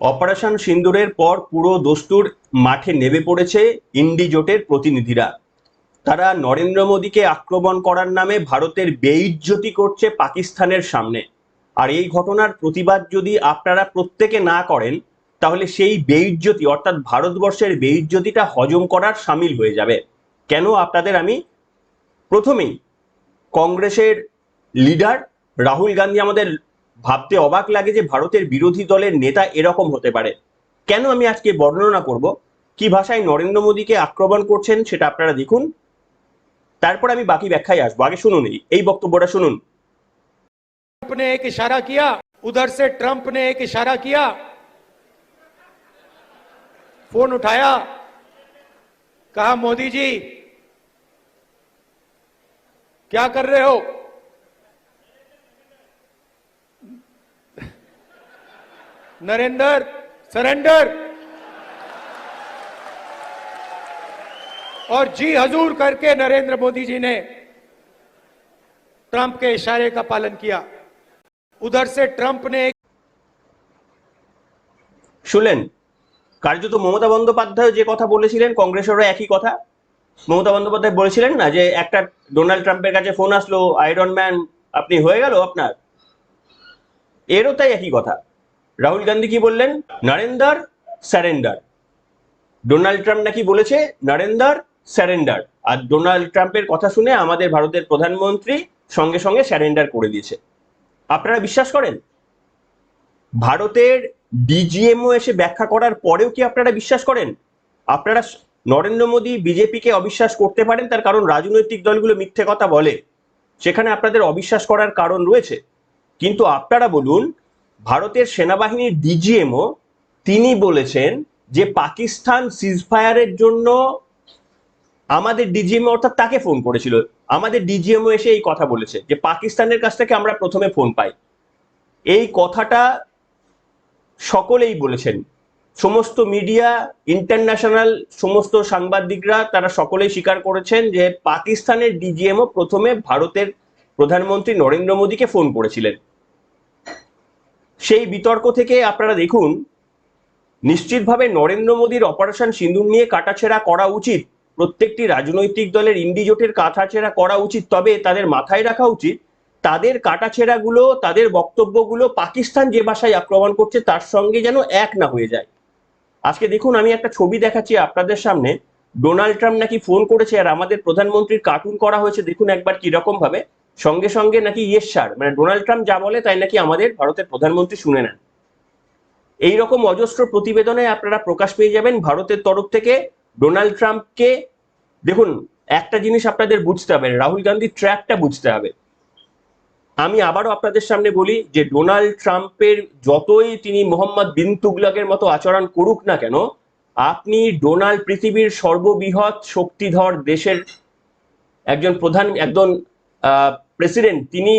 Operation সিন্দুরের পর পুরো দস্তুর মাঠে নেমে পড়েছে ইন্ডি জোটের প্রতিনিধিরা। তারা নরেন্দ্র মোদীকে আক্রমণ করার নামে ভারতের বেইজ্জতি করছে পাকিস্তানের সামনে। আর এই ঘটনার প্রতিবাদ যদি আপনারা প্রত্যেকে না করেন, তাহলে সেই বেইজ্জতি, অর্থাৎ ভারতবর্ষের বেইজ্জতিটা হজম করার সামিল হয়ে যাবে। কেন আপনাদের আমি প্রথমেই কংগ্রেসের লিডার রাহুল গান্ধী আমাদের ভাবতে অবাক লাগে যে ভারতের বিরোধী দলের নেতা এরকম হতে পারে কেন আমি আজকে বর্ণনা করব কি ভাষায় নরেন্দ্র মোদীকে আক্রমণ করছেন সেটা আপনারা দেখুন তারপর আমি বাকি ব্যাখ্যায় আসবো আগে শুনুন এই- এই বক্তব্যটা শুনুন ट्रंप ने एक इशारा किया उधर से ट्रंप ने एक इशारा किया फोन उठाया कहा मोदी जी क्या कर रहे हो नरेंद्र सरेंडर और जी हजूर करके नरेंद्र मोदी जी ने ट्रंप के इशारे का पालन किया उधर से ट्रंप ने एक শুনলেন কার্যত মমতা বন্দ্যোপাধ্যায় যে কথা বলেছিলেন কংগ্রেসেরও একই কথা মমতা বন্দ্যোপাধ্যায় বলেছিলেন না যে একটা ডোনাল্ড ট্রাম্পের কাছে ফোন আসলো আয়রন ম্যান আপনি হয়ে গেল আপনার এরও তাই একই কথা রাহুল গান্ধী কি বললেন? নারেন্দার, স্যারেন্ডার। ডোনাল্ড ট্রাম্প নাকি বলেছে, নারেন্দার, স্যারেন্ডার। আর ডোনাল্ড ট্রাম্পের কথা শুনে আমাদের ভারতের প্রধানমন্ত্রী সঙ্গে সঙ্গে স্যারেন্ডার করে দিয়েছে। আপনারা বিশ্বাস করেন? ভারতের ডিজিএমও এসে ব্যাখ্যা করার পরেও কি আপনারা বিশ্বাস করেন? আপনারা নরেন্দ্র মোদী বিজেপিকে অবিশ্বাস করতে পারেন, তার কারণ রাজনৈতিক দলগুলো মিথ্যে কথা বলে। সেখানে আপনাদের অবিশ্বাস করার কারণ রয়েছে। কিন্তু আপনারা বলুন ভারতের সেনাবাহিনীর ডিজিএমও তিনি বলেছেন যে পাকিস্তান সিজফায়ারের জন্য আমাদের ডিজিএমও অর্থাৎ তাকে ফোন করেছিল। আমাদের ডিজিএমও এসে এই কথা বলেছে যে পাকিস্তানের কাছ থেকে আমরা প্রথমে ফোন পাই। এই কথাটা সকলেই বলেছেন। সমস্ত মিডিয়া ইন্টারন্যাশনাল সমস্ত সাংবাদিকরা, তারা সকলেই স্বীকার করেছেন যে পাকিস্তানের ডিজিএমও প্রথমে ভারতের প্রধানমন্ত্রী নরেন্দ্র মোদীকে ফোন করেছিলেন। সেই বিতর্ক থেকে আপনারা দেখুন, নিশ্চিতভাবে নরেন্দ্র মোদীর অপারেশন সিন্দুর নিয়ে কাটাছেড়া করা উচিত, প্রত্যেকটি রাজনৈতিক দলের ইন্ডিজোটের কাটাছেড়া করা উচিত, তবে তাদের মাথায় রাখা উচিত, তাদের কাটাছেড়াগুলো, তাদের বক্তব্যগুলো পাকিস্তান যে ভাষায় আক্রমণ করছে, তার সঙ্গে যেন এক না হয়ে যায়। আজকে দেখুন, আমি একটা ছবি দেখাচ্ছি আপনাদের সামনে, ডোনাল্ড ট্রাম্প নাকি ফোন করেছে, আর আমাদের প্রধানমন্ত্রীর কার্টুন করা হয়েছে, দেখুন একবার কীরকম ভাবে সঙ্গে সঙ্গে নাকি ইয়েস মানে ডোনাল্ড ট্রাম্প যা বলে তাই নাকি আমাদের ভারতের প্রধানমন্ত্রী শুনে নেন। এই রকম অজস্র প্রতিবেদনে আপনারা প্রকাশ পেয়ে যাবেন ভারতের তরফ থেকে ডোনাল্ড ট্রাম্পকে। দেখুন, একটা জিনিস আপনাদের বুঝতে হবে, রাহুল গান্ধীর ট্র্যাকটা বুঝতে হবে। আমি আবারও আপনাদের সামনে বলি যে ডোনাল্ড ট্রাম্পের যতই তিনি মোহাম্মদ বিন তুগলকের মতো আচরণ করুক না কেন, আপনি ডোনাল্ড পৃথিবীর সর্ববৃহৎ শক্তিধর দেশের একজন প্রধান, একজন প্রেসিডেন্ট তিনি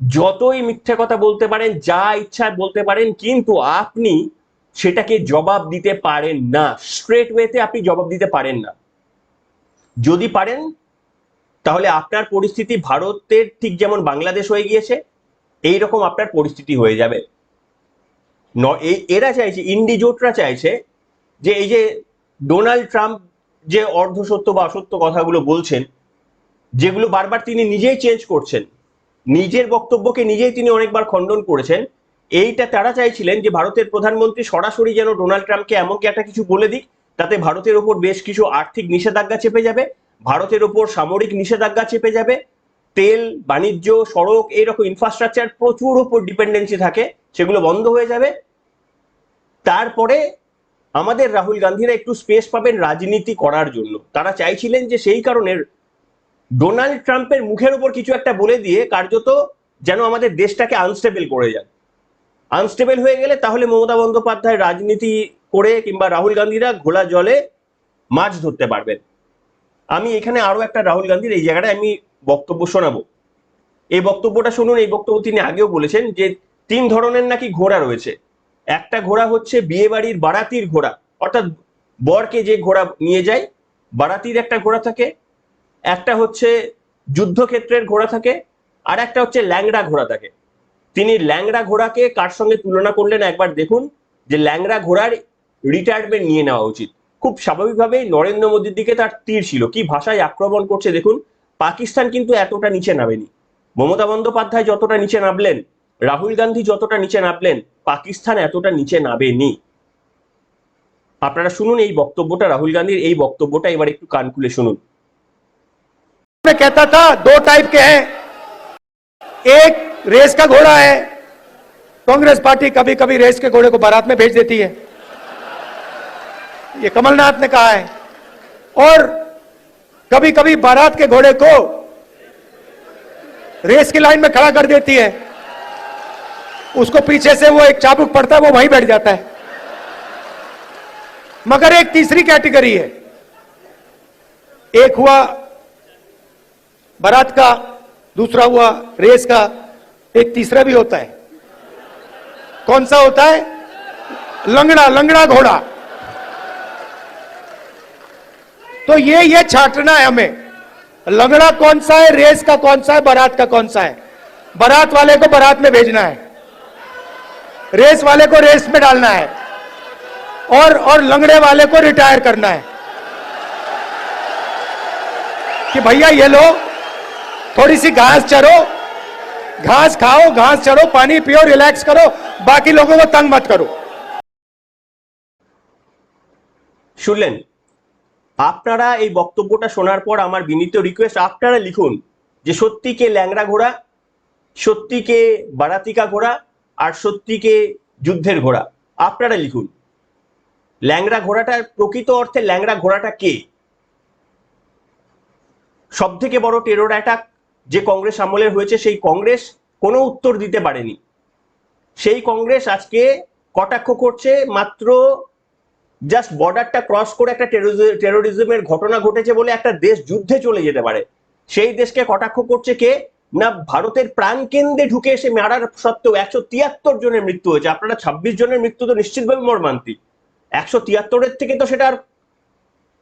যতই মিথ্যে কথা বলতে পারেন, যা ইচ্ছা বলতে পারেন, কিন্তু আপনি সেটাকে জবাব দিতে পারেন না। স্ট্রেট ওয়েতে আপনি জবাব দিতে পারেন না। যদি পারেন, তাহলে আপনার পরিস্থিতি ভারতের ঠিক যেমন বাংলাদেশ হয়ে গিয়েছে এই রকম আপনার পরিস্থিতি হয়ে যাবে। এরা চাইছে, ইন্ডিজোটরা চাইছে যে এই যে ডোনাল্ড ট্রাম্প যে অর্ধসত্য বা অসত্য কথাগুলো বলছেন যেগুলো বারবার তিনি নিজেই চেঞ্জ করছেন। নিজের বক্তব্যকে নিজেই তিনি অনেকবার খণ্ডন করেছেন। এইটা তারা চাইছিলেন যে ভারতের প্রধানমন্ত্রী সরাসরি যেন ডোনাল্ড ট্রাম্পকে এমনকি একটা কিছু বলে দিক, তাতে ভারতের ওপর বেশ কিছু আর্থিক নিষেধাজ্ঞা চেপে যাবে, ভারতের ওপর সামরিক নিষেধাজ্ঞা চেপে যাবে, তেল, বাণিজ্য, সড়ক, এইরকম ইনফ্রাস্ট্রাকচার প্রচুর ওপর ডিপেন্ডেন্সি থাকে, সেগুলো বন্ধ হয়ে যাবে। তারপরে আমাদের রাহুল গান্ধীরা একটু স্পেস পাবেন রাজনীতি করার জন্য। তারা চাইছিলেন যে সেই কারণে ডোনাল্ড ট্রাম্পের মুখের উপর কিছু একটা বলে দিয়ে কার্যত যেন আমাদের দেশটাকে আনস্টেবল করে যায়। আনস্টেবল হয়ে গেলে তাহলে মমতা বন্দ্যোপাধ্যায় রাজনীতি করে কিংবা রাহুল গান্ধীরা ঘোলা জলে মাছ ধরতে পারবেন। আমি এখানে আরও একটা রাহুল গান্ধীর এই জায়গাটায় আমি বক্তব্য শোনাবো। এই বক্তব্যটা শুনুন, এই বক্তব্য তিনি আগেও বলেছেন যে তিন ধরনের নাকি ঘোড়া রয়েছে। একটা ঘোড়া হচ্ছে বিয়ে বাড়ির বারাতির ঘোড়া, অর্থাৎ বরকে যে ঘোড়া নিয়ে যায়, বারাতির একটা ঘোড়া থাকে একটা হচ্ছে যুদ্ধক্ষেত্রের ঘোড়া থাকে, আর একটা হচ্ছে ল্যাংড়া ঘোড়া থাকে। তিনি ল্যাংড়া ঘোড়াকে কার সঙ্গে তুলনা করলেন? একবার দেখুন, যে ল্যাংড়া ঘোড়ার রিটায়ারমেন্ট নিয়ে নেওয়া উচিত। খুব স্বাভাবিকভাবেই নরেন্দ্র মোদীর দিকে তার তীর ছিল। কি ভাষায় আক্রমণ করছে দেখুন, পাকিস্তান কিন্তু এতটা নিচে নামেনি। মমতা বন্দ্যোপাধ্যায় যতটা নিচে নামলেন, রাহুল গান্ধী যতটা নিচে নামলেন, পাকিস্তান এতটা নিচে নামেনি। আপনারা শুনুন এই বক্তব্যটা, রাহুল গান্ধীর এই বক্তব্যটা, এবার একটু কান খুলে শুনুন। मैं कहता था, दो टाइप के हैं। एक रेस का घोड़ा है। कांग्रेस पार्टी कभी कभी रेस के घोड़े को बारात में भेज देती है। ये कमलनाथ ने कहा है। और कभी कभी बारात के घोड़े को रेस की लाइन में खड़ा कर देती है। उसको पीछे से वो एक चाबुक पड़ता है, वो वहीं बैठ जाता है। मगर एक तीसरी कैटेगरी है। एक हुआ बारात का, दूसरा हुआ रेस का, एक तीसरा भी होता है। कौन सा होता है? लंगड़ा लंगड़ा घोड़ा। तो ये ये छाटना है हमें। लंगड़ा कौन सा है, रेस का कौन सा है, बारात का कौन सा है? बारात वाले को बारात में भेजना है। रेस वाले को रेस में डालना है। और और लंगड़े वाले को रिटायर करना है। कि भैया, ये लो थोड़ी सी घास चरो घास खाओ घास चरो पानी पियो रिलैक्स करो बाकी लोगों को तंग मत करो শুনলেন আপনারা এই বক্তব্যটা শোনার পর আমার বিনীত রিকোয়েস্ট আপনারা লিখুন যে সত্যি কে ল্যাংড়া ঘোড়া সত্যি কে বারাতিকা ঘোড়া আর সত্যি কে যুদ্ধের ঘোড়া আপনারা লিখুন ল্যাংড়া ঘোড়াটার প্রকৃত অর্থে ল্যাংড়া ঘোড়াটা কে সব থেকে বড় টেরোর অ্যাটাক যে কংগ্রেস আমলের হয়েছে, সেই কংগ্রেস কোনো উত্তর দিতে পারেনি। সেই কংগ্রেস আজকে কটাক্ষ করছে, মাত্র জাস্ট বর্ডারটা ক্রস করে একটা টেরোরিজমের ঘটনা ঘটেছে বলে একটা দেশ যুদ্ধে চলে যেতে পারে। সেই দেশকে কটাক্ষ করছে কে? না, ভারতের প্রাণ কেন্দ্রে ঢুকে এসে মারার সত্ত্বেও একশো তিয়াত্তর জনের মৃত্যু হয়েছে। আপনারা ছাব্বিশ জনের মৃত্যু তো নিশ্চিতভাবে মর্মান্তিক। একশো তিয়াত্তরের থেকে তো সেটা আর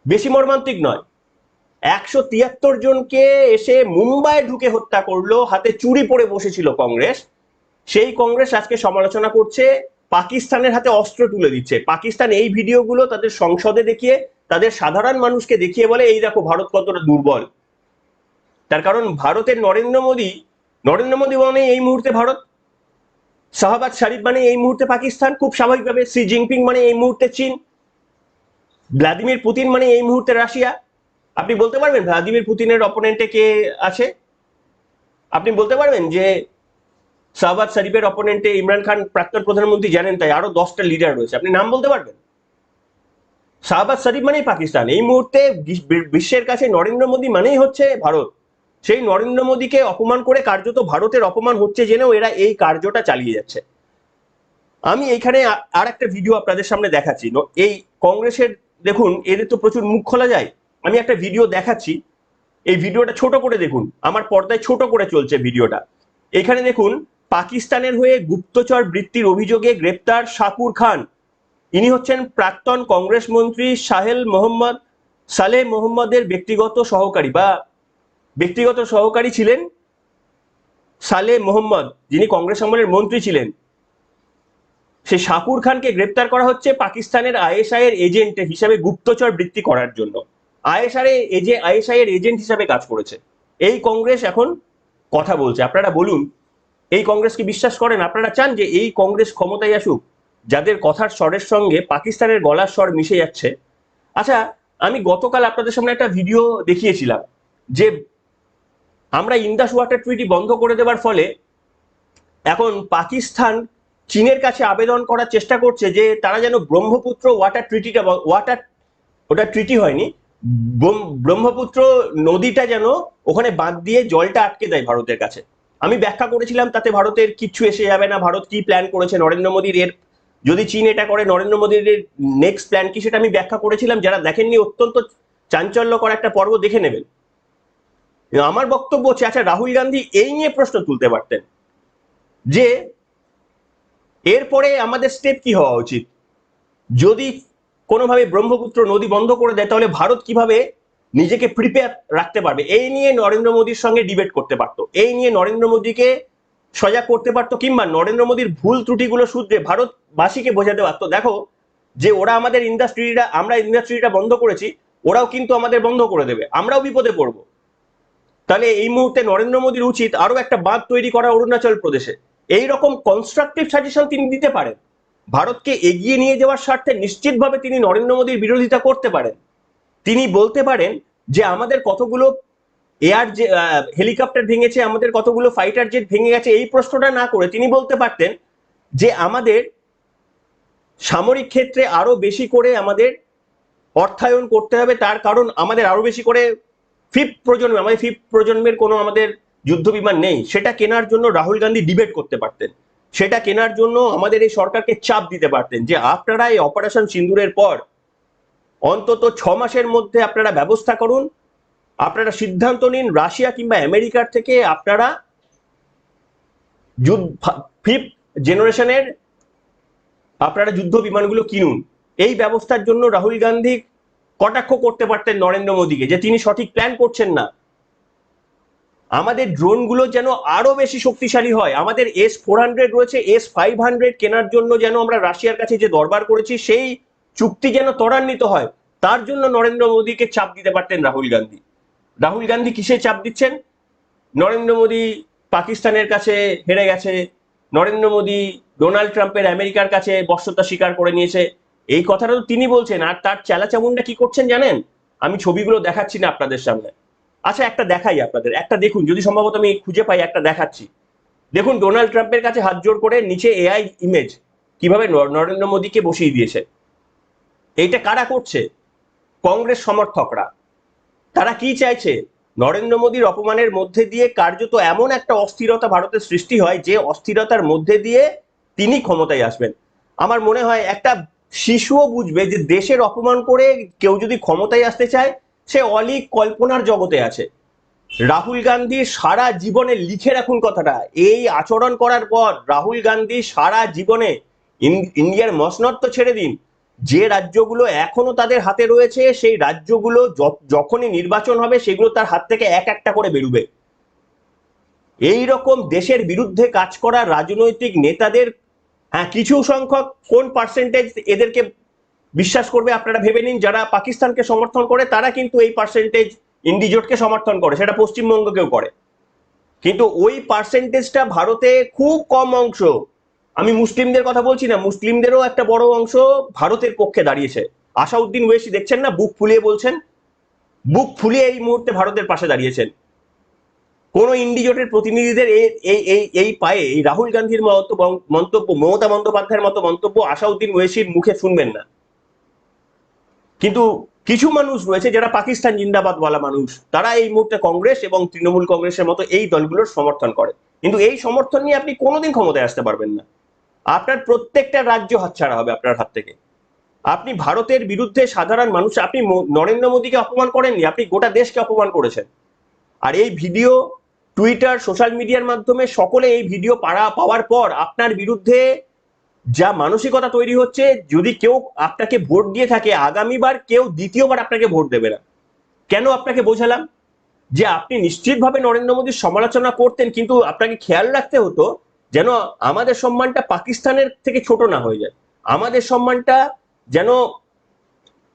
বেশি মর্মান্তিক নয়। একশো তিয়াত্তর জনকে এসে মুম্বাই ঢুকে হত্যা করল, হাতে চুরি পরে বসেছিল কংগ্রেস। সেই কংগ্রেস আজকে সমালোচনা করছে, পাকিস্তানের হাতে অস্ত্র তুলে দিচ্ছে। পাকিস্তান এই ভিডিওগুলো তাদের সংসদে দেখিয়ে, তাদের সাধারণ মানুষকে দেখিয়ে বলে, এই দেখো, ভারত কতটা দুর্বল। তার কারণ ভারতের নরেন্দ্র মোদী নরেন্দ্র মোদী মানে এই মুহূর্তে ভারত, শাহবাজ শরীফ মানে এই মুহূর্তে পাকিস্তান, খুব স্বাভাবিকভাবে সি জিনপিং মানে এই মুহূর্তে চীন, ভ্লাদিমির পুতিন মানে এই মুহূর্তে রাশিয়া। আপনি বলতে পারবেন ভ্লাদিমির পুতিনের অপোনেন্টে কে আছে? আপনি বলতে পারবেন যে শাহবাজ শরীফের অপোনেন্টে ইমরান খান প্রাক্তন প্রধানমন্ত্রী জানেন, তাই আরও দশটা লিডার রয়েছে। আপনি নাম বলতে পারবেন? শাহবাজ শরীফ মানেই পাকিস্তান। এই মুহূর্তে বিশ্বের কাছে নরেন্দ্র মোদী মানেই হচ্ছে ভারত। সেই নরেন্দ্র মোদীকে অপমান করে কার্যত ভারতের অপমান হচ্ছে জেনেও এরা এই কার্যটা চালিয়ে যাচ্ছে। আমি এইখানে আ- আর একটা ভিডিও আপনাদের সামনে দেখাচ্ছি। এই কংগ্রেসের, দেখুন, এদের তো প্রচুর মুখ খোলা যায়। আমি একটা ভিডিও দেখাচ্ছি। এই ভিডিওটা ছোট করে দেখুন। আমার পর্দায় ছোট করে চলছে ভিডিওটা এখানে দেখুন, পাকিস্তানের হয়ে গুপ্তচর বৃত্তির অভিযোগে গ্রেপ্তার শাকুর খান। ইনি হচ্ছেন প্রাক্তন কংগ্রেস মন্ত্রী সাহেল মোহাম্মদ, সালেহ মোহাম্মদের ব্যক্তিগত সহকারী বা ব্যক্তিগত সহকারী ছিলেন সালে মোহাম্মদ, যিনি কংগ্রেস আমলের মন্ত্রী ছিলেন। সেই শাকুর খানকে গ্রেপ্তার করা হচ্ছে পাকিস্তানের আইএসআই এর এজেন্ট হিসাবে গুপ্তচর বৃত্তি করার জন্য। আইএসআর এজে আইএসআই এর এজেন্ট হিসাবে কাজ করেছে। এই কংগ্রেস এখন কথা বলছে। আপনারা বলুন, এই কংগ্রেসকে বিশ্বাস করেন? আপনারা চান যে এই কংগ্রেস ক্ষমতায় আসুক, যাদের কথার স্বরের সঙ্গে পাকিস্তানের গলার স্বর মিশে যাচ্ছে। আচ্ছা আমি গতকাল আপনাদের সামনে একটা ভিডিও দেখিয়েছিলাম, যে আমরা ইন্দাস ওয়াটার ট্রিটি বন্ধ করে দেওয়ার ফলে এখন পাকিস্তান চীনের কাছে আবেদন করার চেষ্টা করছে যে তারা যেন ব্রহ্মপুত্র ওয়াটার ট্রিটিটা ওয়াটার, ওটা ট্রিটি হয়নি ব্রহ্মপুত্র নদীটা যেন ওখানে বাঁধ দিয়ে জলটা আটকে দেয় ভারতের কাছে। আমি ব্যাখ্যা করেছিলাম তাতে ভারতের কিচ্ছু এসে যাবে না। ভারত কি প্ল্যান করেছে? নরেন্দ্র মোদীর এর, যদি চীন এটা করে, নরেন্দ্র মোদীর নেক্সট প্ল্যান কি সেটা আমি ব্যাখ্যা করেছিলাম। যারা দেখেননি, অত্যন্ত চাঞ্চল্যকর একটা পর্ব দেখে নেবেন। আমার বক্তব্য হচ্ছে আচ্ছা রাহুল গান্ধী এই নিয়ে প্রশ্ন তুলতে পারতেন যে, এরপরে আমাদের স্টেপ কি হওয়া উচিত? যদি কোনোভাবে ব্রহ্মপুত্র নদী বন্ধ করে দেয়, তাহলে ভারত কীভাবে নিজেকে প্রিপেয়ার রাখতে পারবে? এই নিয়ে নরেন্দ্র মোদীর সঙ্গে ডিবেট করতে পারতো। এই নিয়ে নরেন্দ্র মোদীকে সজাগ করতে পারতো, কিংবা নরেন্দ্র মোদীর ভুল ত্রুটিগুলো শুধরে ভারতবাসীকে বোঝাতে পারতো। দেখো, যে ওরা আমাদের ইন্ডাস্ট্রিটা আমরা ইন্ডাস্ট্রিটা বন্ধ করেছি, ওরাও কিন্তু আমাদের বন্ধ করে দেবে। আমরাও বিপদে পড়ব। তাহলে এই মুহূর্তে নরেন্দ্র মোদীর উচিত আরও একটা বাঁধ তৈরি করা অরুণাচল প্রদেশে। এই রকম কনস্ট্রাকটিভ সাজেশন তিনি দিতে পারেন। ভারতকে এগিয়ে নিয়ে যাওয়ার স্বার্থে নিশ্চিতভাবে তিনি নরেন্দ্র মোদীর বিরোধিতা করতে পারেন। তিনি বলতে পারেন যে, আমাদের কতগুলো এয়ার যে হেলিকপ্টার ভেঙেছে, আমাদের কতগুলো ফাইটার জেট ভেঙে গেছে, এই প্রশ্নটা না করে তিনি বলতে পারতেন যে, আমাদের সামরিক ক্ষেত্রে আরও বেশি করে আমাদের অর্থায়ন করতে হবে। তার কারণ আমাদের আরও বেশি করে ফিফথ প্রজন্ম, আমাদের ফিফথ প্রজন্মের কোনো আমাদের যুদ্ধ বিমান নেই। সেটা কেনার জন্য রাহুল গান্ধী ডিবেট করতে পারতেন। সেটা কেনার জন্য আমাদের এই সরকারকে চাপ দিতে পারতেন যে আপনারা এই অপারেশন সিন্দুরের পর অন্তত ছ মাসের মধ্যে আপনারা ব্যবস্থা করুন। আপনারা সিদ্ধান্ত নিন রাশিয়া কিংবা আমেরিকার থেকে আপনারা ফিফথ জেনারেশনের আপনারা যুদ্ধ বিমানগুলো কিনুন। এই ব্যবস্থার জন্য রাহুল গান্ধী কটাক্ষ করতে পারতেন নরেন্দ্র মোদীকে যে তিনি সঠিক প্ল্যান করছেন না। আমাদের ড্রোনগুলো যেন আরও বেশি শক্তিশালী হয়। আমাদের এস ফোর হান্ড্রেড রয়েছে এস ফাইভ হান্ড্রেড কেনার জন্য যেন আমরা রাশিয়ার কাছে যে দরবার করেছি, সেই চুক্তি যেন ত্বরান্বিত হয়। তার জন্য নরেন্দ্র মোদীকে চাপ দিতে পারতেন রাহুল গান্ধী। রাহুল গান্ধী কিসে চাপ দিচ্ছেন? নরেন্দ্র মোদী পাকিস্তানের কাছে হেরে গেছে, নরেন্দ্র মোদী ডোনাল্ড ট্রাম্পের আমেরিকার কাছে বশ্যতা স্বীকার করে নিয়েছে। এই কথাটা তো তিনি বলছেন, আর তার চেলাচামুন্ডা কি করছেন জানেন? আমি ছবিগুলো দেখাচ্ছি না আপনাদের সামনে। আচ্ছা একটা দেখাই আপনাদের। একটা দেখুন, যদি সম্ভবত আমি খুঁজে পাই, একটা দেখাচ্ছি। দেখুন, ডোনাল্ড ট্রাম্পের কাছে হাত জোড় করে নিচে এআই ইমেজ কীভাবে নরেন্দ্র মোদীকে বসিয়ে দিয়েছে। এইটা কারা করছে? কংগ্রেস সমর্থকরা। তারা কি চাইছে? নরেন্দ্র মোদীর অপমানের মধ্যে দিয়ে কার্যত এমন একটা অস্থিরতা ভারতের সৃষ্টি হয়, যে অস্থিরতার মধ্যে দিয়ে তিনি ক্ষমতায় আসবেন। আমার মনে হয় একটা শিশুও বুঝবে যে দেশের অপমান করে কেউ যদি ক্ষমতায় আসতে চায় সে অলিক কল্পনার জগতে আছে। রাহুল গান্ধী সারা জীবনে লিখে রাখুন কথাটা। এই আচরণ করার পর রাহুল গান্ধী সারা জীবনে ইন- ইন্ডিয়ার মসনদ তো ছেড়ে দিন। যে রাজ্যগুলো এখনও তাদের হাতে রয়েছে, সেই রাজ্যগুলো যখনই নির্বাচন হবে, সেগুলো তার হাত থেকে এক একটা করে বেরুবে। এই রকম দেশের বিরুদ্ধে কাজ করা রাজনৈতিক নেতাদের হ্যাঁ কিছু সংখ্যক কোন পার্সেন্টেজ এদেরকে বিশ্বাস করবে, আপনারা ভেবে নিন যারা পাকিস্তানকে সমর্থন করে, তারা কিন্তু এই পার্সেন্টেজ ইন্ডিজোটকে সমর্থন করে, সেটা পশ্চিমবঙ্গকেও করে। কিন্তু ওই পার্সেন্টেজটা ভারতে খুব কম অংশ, আমি মুসলিমদের কথা বলছি না, মুসলিমদেরও একটা বড় অংশ ভারতের পক্ষে দাঁড়িয়েছে। আসাউদ্দিন ওয়েসি দেখছেন না? বুক ফুলিয়ে বলছেন? বুক ফুলিয়ে এই মুহূর্তে ভারতের পাশে দাঁড়িয়েছেন। কোন ইন্ডিজোটের প্রতিনিধিদের এই এই এই পায়ে, এই রাহুল গান্ধীর মতো মন্তব্য, মমতা বন্দ্যোপাধ্যায়ের মতো মন্তব্য আসাউদ্দিন ওয়েসির মুখে শুনবেন না। কিন্তু কিছু মানুষ রয়েছে যারা পাকিস্তান জিন্দাবাদ বলা মানুষ। তারা এই মুহূর্তে কংগ্রেস এবং তৃণমূল কংগ্রেসের মতো এই দলগুলোর সমর্থন করে। কিন্তু এই সমর্থন নিয়ে আপনি কোনোদিন ক্ষমতায় আসতে পারবেন না। আপনার প্রত্যেকটা রাজ্য হাতছাড়া হবে আপনার হাত থেকে। আপনি ভারতের বিরুদ্ধে সাধারণ মানুষ, আপনি নরেন্দ্র মোদীকে অপমান করেননি, আপনি গোটা দেশকে অপমান করেছেন। আর এই ভিডিও টুইটার সোশ্যাল মিডিয়ার মাধ্যমে সকলে এই ভিডিও পাড়া, পাওয়ার পর আপনার বিরুদ্ধে যা মানসিকতা তৈরি হচ্ছে, যদি কেউ আপনাকে ভোট দিয়ে থাকে, আগামীবার কেউ দ্বিতীয়বার আপনাকে ভোট দেবে না। কেন আপনাকে বোঝালাম? যে আপনি নিশ্চিতভাবে নরেন্দ্র মোদীর সমালোচনা করতেন, কিন্তু আপনাকে খেয়াল রাখতে হতো যেন আমাদের সম্মানটা পাকিস্তানের থেকে ছোট না হয়ে যায়। আমাদের সম্মানটা যেন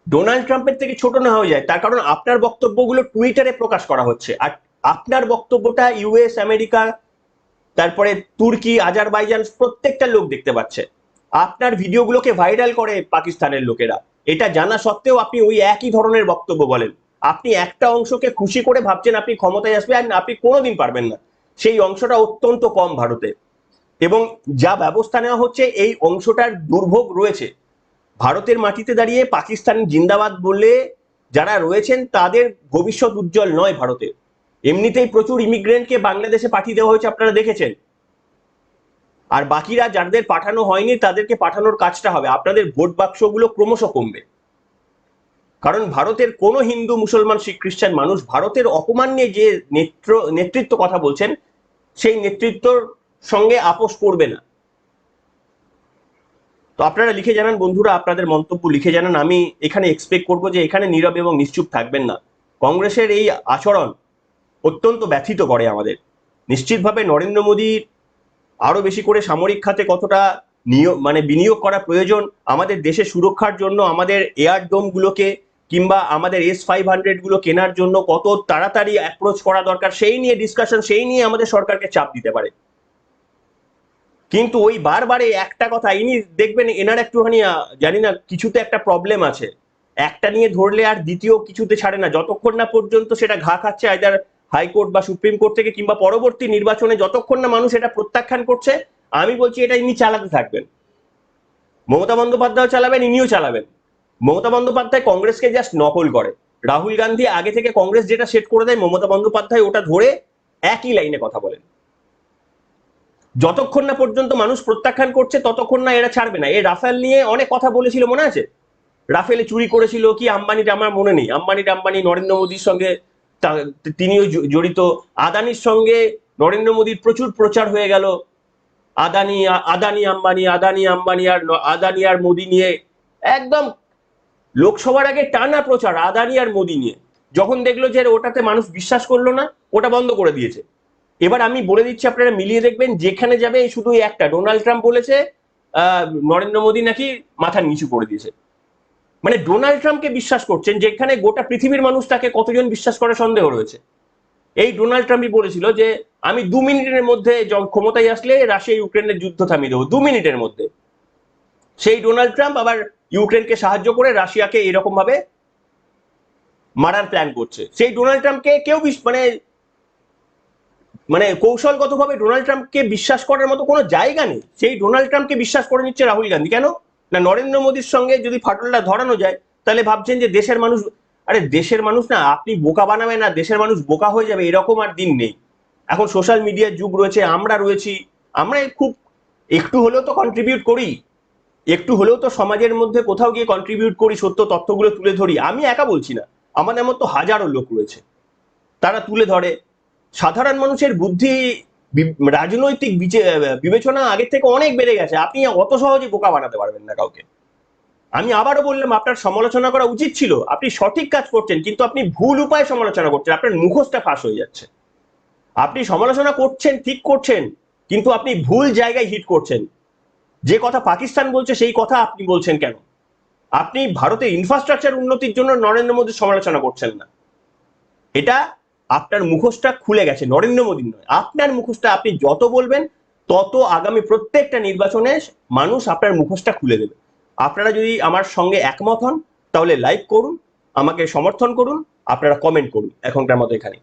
ডোনাল্ড ট্রাম্পের থেকে ছোট না হয়ে যায়। তার কারণ আপনার বক্তব্যগুলো টুইটারে প্রকাশ করা হচ্ছে। আর আপনার বক্তব্যটা ইউএস আমেরিকা, তারপরে তুর্কি, আজারবাইজান প্রত্যেকটা লোক দেখতে পাচ্ছে। আপনার ভিডিওগুলোকে ভাইরাল করে পাকিস্তানের লোকেরা। এটা জানা সত্ত্বেও আপনি ওই একই ধরনের বক্তব্য বলেন। আপনি একটা অংশকে খুশি করে ভাবছেন আপনি ক্ষমতায় আসবে আর আপনি কোনোদিন পারবেন না। সেই অংশটা অত্যন্ত কম ভারতে। এবং যা ব্যবস্থা নেওয়া হচ্ছে, এই অংশটার দুর্ভোগ রয়েছে। ভারতের মাটিতে দাঁড়িয়ে পাকিস্তান জিন্দাবাদ বললে যারা রয়েছেন, তাদের ভবিষ্যৎ উজ্জ্বল নয় ভারতে। এমনিতেই প্রচুর ইমিগ্রেন্টকে বাংলাদেশে পাঠিয়ে দেওয়া হয়েছে, আপনারা দেখেছেন। আর বাকিরা যাদের পাঠানো হয়নি, তাদেরকে পাঠানোর কাজটা হবে। আপনাদের ভোট বাক্সগুলো ক্রমশ কমবে। কারণ ভারতের কোনো হিন্দু, মুসলমান, শিখ, খ্রিস্টান মানুষ ভারতের অপমান নিয়ে যে নেত্র, নেতৃত্ব কথা বলছেন, সেই নেতৃত্বর সঙ্গে আপোষ করবে না। তো আপনারা লিখে জানান বন্ধুরা, আপনাদের মন্তব্য লিখে জানান। আমি এখানে এক্সপেক্ট করব যে এখানে নীরব এবং নিশ্চুপ থাকবেন না। কংগ্রেসের এই আচরণ অত্যন্ত ব্যথিত করে আমাদের। নিশ্চিতভাবে নরেন্দ্র মোদীর আরও বেশি করে সামরিক খাতে কতটা নিয়োগ মানে বিনিয়োগ করা প্রয়োজন আমাদের দেশের সুরক্ষার জন্য, আমাদের এয়ার ডোম গুলোকে কিংবা আমাদের এস ফাইভ হান্ড্রেডগুলো কেনার জন্য কত তাড়াতাড়ি অ্যাপ্রোচ করা দরকার, সেই নিয়ে ডিসকাশন সেই নিয়ে আমাদের সরকারকে চাপ দিতে পারে। কিন্তু ওই বারবারে একটা কথা, ইনি দেখবেন এনার একটুখানি জানি না, কিছুতে একটা প্রবলেম আছে। একটা নিয়ে ধরলে আর দ্বিতীয় কিছুতে ছাড়ে না। যতক্ষণ না পর্যন্ত সেটা ঘা খাচ্ছে আইদার হাইকোর্ট বা সুপ্রিম কোর্ট থেকে কিংবা পরবর্তী নির্বাচনে যতক্ষণ না মানুষ এটা প্রত্যাখ্যান করছে, আমি বলছি এটা ইনি চালাতে থাকবেন। মমতা বন্দ্যোপাধ্যায় চালাবেন, ইনিও চালাবেন। মমতা বন্দ্যোপাধ্যায় কংগ্রেসকে জাস্ট নকল করে। রাহুল গান্ধী আগে থেকে কংগ্রেস যেটা সেট করে দেয়, মমতা বন্দ্যোপাধ্যায় ওটা ধরে একই লাইনে কথা বলেন। যতক্ষণ না পর্যন্ত মানুষ প্রত্যাখ্যান করছে, ততক্ষণ না এরা ছাড়বে না। এই রাফেল নিয়ে অনেক কথা বলেছিল, মনে আছে? রাফেলে চুরি করেছিল কি? আম্বানিটা আমার মনে নেই। আম্বানিটা আম্বানি নরেন্দ্র মোদীর সঙ্গে তিনিও জড়িত। আদানির সঙ্গে নরেন্দ্র মোদীর প্রচুর প্রচার হয়ে গেল। আদানি আদানি আম্বানি আদানি আম্বানি আর আদানি আর মোদী নিয়ে একদম লোকসভার আগে টানা প্রচার আদানি আর মোদী নিয়ে। যখন দেখল যে ওটাতে মানুষ বিশ্বাস করল না ওটা বন্ধ করে দিয়েছে। এবার আমি বলে দিচ্ছি আপনারা মিলিয়ে দেখবেন যেখানে যাবে শুধু একটা। ডোনাল্ড ট্রাম্প বলেছে আহ, নরেন্দ্র মোদী নাকি মাথা নিচু করে দিয়েছে। মানে ডোনাল্ড ট্রাম্পকে বিশ্বাস করছেন যেখানে গোটা পৃথিবীর মানুষ তাকে কতজন বিশ্বাস করে সন্দেহ রয়েছে। এই ডোনাল্ড ট্রাম্পই বলেছিল যে, আমি দু মিনিটের মধ্যে ক্ষমতায় আসলে রাশিয়া ইউক্রেনের যুদ্ধ থামিয়ে দেবো, দু মিনিটের মধ্যে। সেই ডোনাল্ড ট্রাম্প আবার ইউক্রেনকে সাহায্য করে রাশিয়াকে এরকম ভাবে মারার প্ল্যান করছে। সেই ডোনাল্ড ট্রাম্পকে কেউ মানে মানে কৌশলগতভাবে ডোনাল্ড ট্রাম্পকে বিশ্বাস করার মতো কোনো জায়গা নেই। সেই ডোনাল্ড ট্রাম্পকে বিশ্বাস করে নিচ্ছে রাহুল গান্ধী। কেন? না নরেন্দ্র মোদীর সঙ্গে যদি ফাটলটা ধরানো যায়, তাহলে ভাবছেন যে দেশের মানুষ, আরে দেশের মানুষ না, আপনি বোকা বানাবেন না, দেশের মানুষ বোকা হয়ে যাবে, এরকম আর দিন নেই। এখন সোশ্যাল মিডিয়ার যুগ রয়েছে, আমরা রয়েছি, আমরা খুব, একটু হলেও তো কন্ট্রিবিউট করি, একটু হলেও তো সমাজের মধ্যে কোথাও গিয়ে কন্ট্রিবিউট করি, সত্য তথ্যগুলো তুলে ধরি, আমি একা বলছি না, আমাদের মতো হাজারো লোক রয়েছে, তারা তুলে ধরে, সাধারণ মানুষের বুদ্ধি রাজনৈতিক বিচে- বিবেচনা আগের থেকে অনেক বেড়ে গেছে। আপনি অত সহজে বোকা বানাতে পারবেন না কাউকে। আমি আবারও বললাম, আপনার সমালোচনা করা উচিত ছিল। আপনি সঠিক কাজ করছেন, কিন্তু আপনি ভুল উপায়ে সমালোচনা করছেন। আপনার মুখোশটা ফাঁস হয়ে যাচ্ছে। আপনি সমালোচনা করছেন, ঠিক করছেন, কিন্তু আপনি ভুল জায়গায় হিট করছেন। যে কথা পাকিস্তান বলছে, সেই কথা আপনি বলছেন কেন? আপনি ভারতের ইনফ্রাস্ট্রাকচার উন্নতির জন্য নরেন্দ্র মোদীর সমালোচনা করছেন না। এটা আপনার মুখোশটা খুলে গেছে, নরেন্দ্র মোদীর নয়। আপনার মুখোশটা আপনি যত বলবেন, তত আগামী প্রত্যেকটা নির্বাচনে মানুষ আপনার মুখোশটা খুলে দেবে। আপনারা যদি আমার সঙ্গে একমত হন, তাহলে লাইক করুন, আমাকে সমর্থন করুন, আপনারা কমেন্ট করুন এখনকার মতো এখানে